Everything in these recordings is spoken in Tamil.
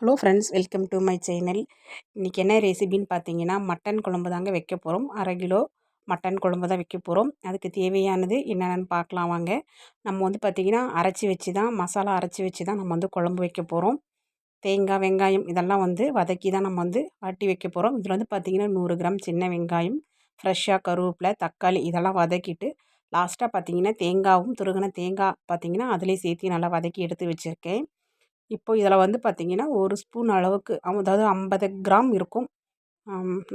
Hello friends welcome to my channel. இன்றைக்கி என்ன ரெசிபின்னு பார்த்தீங்கன்னா மட்டன் குழம்பு தாங்க வைக்க போகிறோம் அரை கிலோ மட்டன் குழம்பு தான் வைக்க போகிறோம் அதுக்கு தேவையானது என்னென்னு பார்க்கலாம் வாங்க. நம்ம வந்து பார்த்திங்கன்னா அரைச்சி வச்சு தான் மசாலா அரைச்சி வச்சு தான் நம்ம வந்து குழம்பு வைக்க போகிறோம் தேங்காய் வெங்காயம் இதெல்லாம் வந்து வதக்கி தான் நம்ம வந்து ஆட்டி வைக்க போகிறோம் இதில் வந்து பார்த்திங்கன்னா நூறு கிராம் சின்ன வெங்காயம் ஃப்ரெஷ்ஷாக கருவேப்பிலை தக்காளி இதெல்லாம் வதக்கிட்டு லாஸ்ட்டாக பார்த்திங்கன்னா தேங்காவும் துருகின தேங்காய் பார்த்திங்கன்னா அதிலே சேர்த்து நல்லா வதக்கி எடுத்து வச்சுருக்கேன். இப்போது இதில் வந்து பார்த்திங்கன்னா ஒரு ஸ்பூன் அளவுக்கு அதாவது ஐம்பது கிராம் இருக்கும்.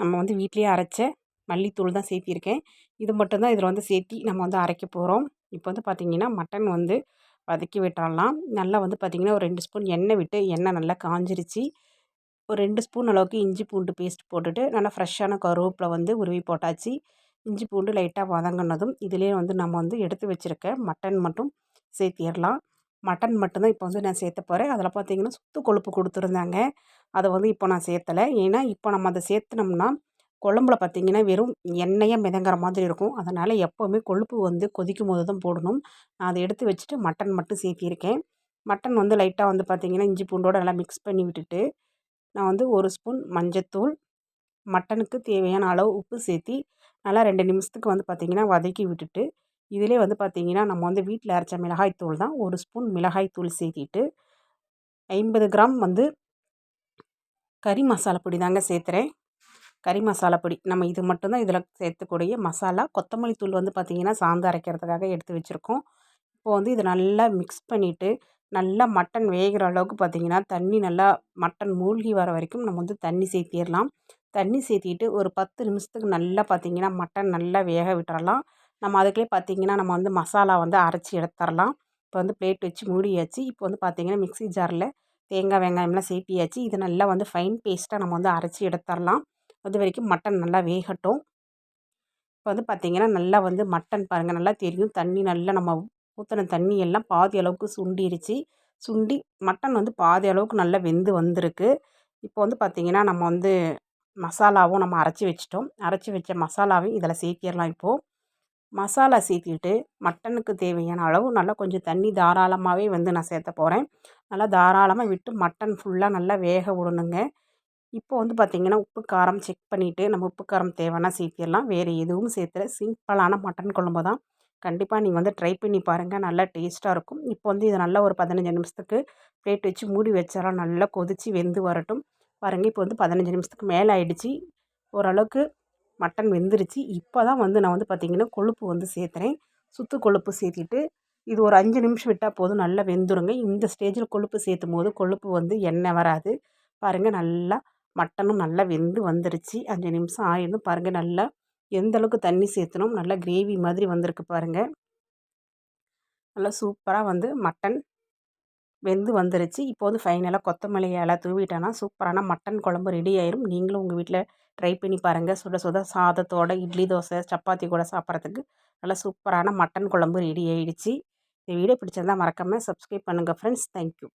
நம்ம வந்து வீட்லேயே அரைச்ச மல்லித்தூள் தான் சேர்த்திருக்கேன். இது மட்டும்தான் இதில் வந்து சேர்த்தி நம்ம வந்து அரைக்க போகிறோம் இப்போ வந்து பார்த்திங்கன்னா மட்டன் வந்து வதக்கி விட்டுறலாம். நல்லா வந்து பார்த்திங்கன்னா ஒரு ரெண்டு ஸ்பூன் எண்ணெய் விட்டு எண்ணெய் நல்லா காஞ்சிருச்சு. ஒரு ரெண்டு ஸ்பூன் அளவுக்கு இஞ்சி பூண்டு பேஸ்ட் போட்டுட்டு நல்லா ஃப்ரெஷ்ஷான கருவேப்பிலை வந்து உருவி போட்டாச்சு. இஞ்சி பூண்டு லைட்டாக வதங்கினதும் இதிலே வந்து நம்ம வந்து எடுத்து வச்சுருக்க மட்டன் மட்டும் சேர்த்திடலாம். மட்டன் மட்டும்தான் இப்போ வந்து நான் சேர்த்த போகிறேன் அதில் பார்த்தீங்கன்னா சுத்து கொழுப்பு கொடுத்துருந்தாங்க. அதை வந்து இப்போ நான் சேர்த்தலை. ஏன்னா இப்போ நம்ம அதை சேர்த்துனோம்னா குழம்புல பார்த்திங்கன்னா வெறும் எண்ணெயாக மிதங்குற மாதிரி இருக்கும். அதனால் எப்போவுமே கொழுப்பு வந்து கொதிக்கும் போது தான் போடணும். நான் அதை எடுத்து வச்சுட்டு மட்டன் மட்டும் சேர்த்திருக்கேன். மட்டன் வந்து லைட்டாக வந்து பார்த்திங்கன்னா இஞ்சி பூண்டோடு நல்லா மிக்ஸ் பண்ணி விட்டுட்டு நான் வந்து ஒரு ஸ்பூன் மஞ்சத்தூள் மட்டனுக்கு தேவையான அளவு உப்பு சேர்த்தி நல்லா ரெண்டு நிமிஷத்துக்கு வந்து பார்த்திங்கன்னா வதக்கி விட்டுட்டு இதிலே வந்து பார்த்திங்கன்னா நம்ம வந்து வீட்டில் அரைச்ச மிளகாய் தூள் தான். ஒரு ஸ்பூன் மிளகாய் தூள் சேர்த்திட்டு ஐம்பது கிராம் வந்து கறி மசாலா பொடி தாங்க சேர்த்துறேன் கறி மசாலா பொடி நம்ம இது மட்டும்தான் இதில் சேர்த்துக்கூடிய மசாலா. கொத்தமல்லி தூள் வந்து பார்த்திங்கன்னா சாந்து அரைக்கிறதுக்காக எடுத்து வச்சுருக்கோம். இப்போது வந்து இதை நல்லா மிக்ஸ் பண்ணிவிட்டு நல்லா மட்டன் வேகிற அளவுக்கு பார்த்திங்கன்னா தண்ணி நல்லா மட்டன் மூழ்கி வர வரைக்கும் நம்ம வந்து தண்ணி சேர்த்திடலாம் தண்ணி சேர்த்திட்டு ஒரு பத்து நிமிஷத்துக்கு நல்லா பார்த்திங்கன்னா மட்டன் நல்லா வேக விட்டுறலாம். நம்ம அதுக்குள்ளே பார்த்திங்கன்னா நம்ம வந்து மசாலா வந்து அரைச்சி எடுத்துடலாம் இப்போ வந்து பிளேட் வச்சு மூடியாச்சு. இப்போ வந்து பார்த்திங்கன்னா மிக்ஸி ஜாரில் தேங்காய் வெங்காயம்லாம் சேர்த்தியாச்சு இது நல்லா வந்து ஃபைன் பேஸ்ட்டாக நம்ம வந்து அரைச்சி எடுத்துடலாம் அது வரைக்கும் மட்டன் நல்லா வேகட்டும். இப்போ வந்து பார்த்திங்கன்னா நல்லா வந்து மட்டன் பாருங்கள் நல்லா தெரியும். தண்ணி நல்லா நம்ம ஊற்றின தண்ணி எல்லாம் பாதி அளவுக்கு சுண்டிருச்சு. சுண்டி மட்டன் வந்து பாதி அளவுக்கு நல்லா வெந்து வந்திருக்கு. இப்போ வந்து பார்த்திங்கன்னா நம்ம வந்து மசாலாவும் நம்ம அரைச்சி வச்சிட்டோம். அரைச்சி வச்ச மசாலாவையும் இதில் சேர்த்திடலாம் இப்போது மசாலா சேர்த்திட்டு மட்டனுக்கு தேவையான அளவு நல்லா கொஞ்சம் தண்ணி தாராளமாகவே வந்து நான் சேர்த்த போகிறேன் நல்லா தாராளமாக விட்டு மட்டன் ஃபுல்லாக நல்லா வேக விடணுங்க. இப்போ வந்து பார்த்திங்கன்னா உப்பு காரம் செக் பண்ணிவிட்டு நம்ம உப்பு காரம் தேவைன்னா சேர்த்திடலாம் வேறு எதுவும் சேர்த்துல. சிம்பிளான மட்டன் குழம்பு தான். கண்டிப்பாக நீங்கள் வந்து ட்ரை பண்ணி பாருங்கள் நல்லா டேஸ்ட்டாக இருக்கும். இப்போ வந்து இதை நல்லா ஒரு பதினஞ்சு நிமிஷத்துக்கு பிளேட் வச்சு மூடி வச்சாலும் நல்லா கொதித்து வெந்து வரட்டும். பாருங்கள் இப்போ வந்து பதினஞ்சு நிமிஷத்துக்கு மேலே ஆகிடுச்சி ஓரளவுக்கு மட்டன் வெந்துருச்சு. இப்போ தான் வந்து நான் வந்து பார்த்திங்கன்னா கொழுப்பு வந்து சேர்த்துறேன். சுத்து கொழுப்பு சேர்த்திட்டு இது ஒரு அஞ்சு நிமிஷம் விட்டால் போதும் நல்லா வெந்துருங்க. இந்த ஸ்டேஜில் கொழுப்பு சேர்த்தும் போது கொழுப்பு வந்து எண்ணெய் வராது. பாருங்கள் நல்லா மட்டனும் நல்லா வெந்து வந்துருச்சு. அஞ்சு நிமிஷம் ஆயிடும் பாருங்கள் நல்லா எந்த அளவுக்கு தண்ணி சேர்த்தணும் நல்லா கிரேவி மாதிரி வந்திருக்கு பாருங்கள் நல்லா சூப்பராக வந்து மட்டன் வெந்து வந்துருச்சு. இப்போ வந்து ஃபைனலாக கொத்தமல்லி இலை தூவிட்டேன்னா சூப்பரான மட்டன் குழம்பு ரெடி ஆயிரும். நீங்களும் உங்கள் வீட்டில் ட்ரை பண்ணி பாருங்கள் சுட சுட சாதத்தோட இட்லி தோசை சப்பாத்தி கூட சாப்பிட்றதுக்கு நல்லா சூப்பரான மட்டன் குழம்பு ரெடி ஆயிடுச்சு. இந்த வீடியோ பிடிச்சிருந்தால் மறக்காமல் சப்ஸ்கிரைப் பண்ணுங்கள் ஃப்ரெண்ட்ஸ் தேங்க்யூ